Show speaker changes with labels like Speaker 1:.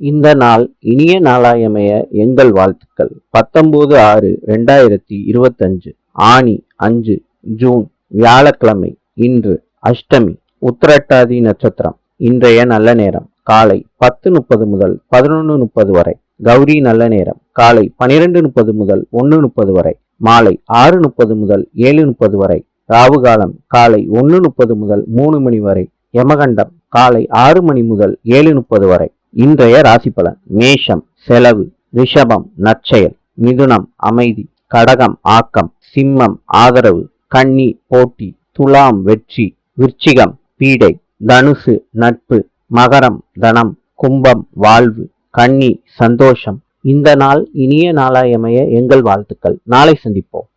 Speaker 1: இந்த நாள் இனிய நாளாயமைய எங்கள் வாழ்த்துக்கள். பத்தொன்பது ஆறு ரெண்டாயிரத்தி இருபத்தஞ்சு ஆணி அஞ்சு ஜூன் வியாழக்கிழமை இன்று அஷ்டமி உத்திரட்டாதி நட்சத்திரம். இன்றைய நல்ல நேரம் காலை பத்து முப்பது முதல் பதினொன்று முப்பது வரை. கௌரி நல்ல நேரம் காலை பனிரெண்டு முப்பது முதல் ஒன்று முப்பது வரை. மாலை ஆறு முப்பது முதல் ஏழு முப்பது வரை. ராவு காலம் காலை ஒன்று முப்பது முதல் மூணு மணி வரை. யமகண்டம் காலை ஆறு மணி முதல் ஏழு முப்பது வரை. இன்றைய ராசி பலன். மேஷம் செலவு ரிஷபம் நற்செயல் மிதுனம் அமைதி கடகம் ஆக்கம் சிம்மம் ஆதரவு கன்னி போட்டி துலாம் வெற்றி விருச்சிகம் பீடை தனுசு நட்பு மகரம் தனம் கும்பம் வாழ்வு கன்னி சந்தோஷம். இந்த நாள் இனிய நாளாயமைய எங்கள் வாழ்த்துக்கள். நாளை சந்திப்போம்.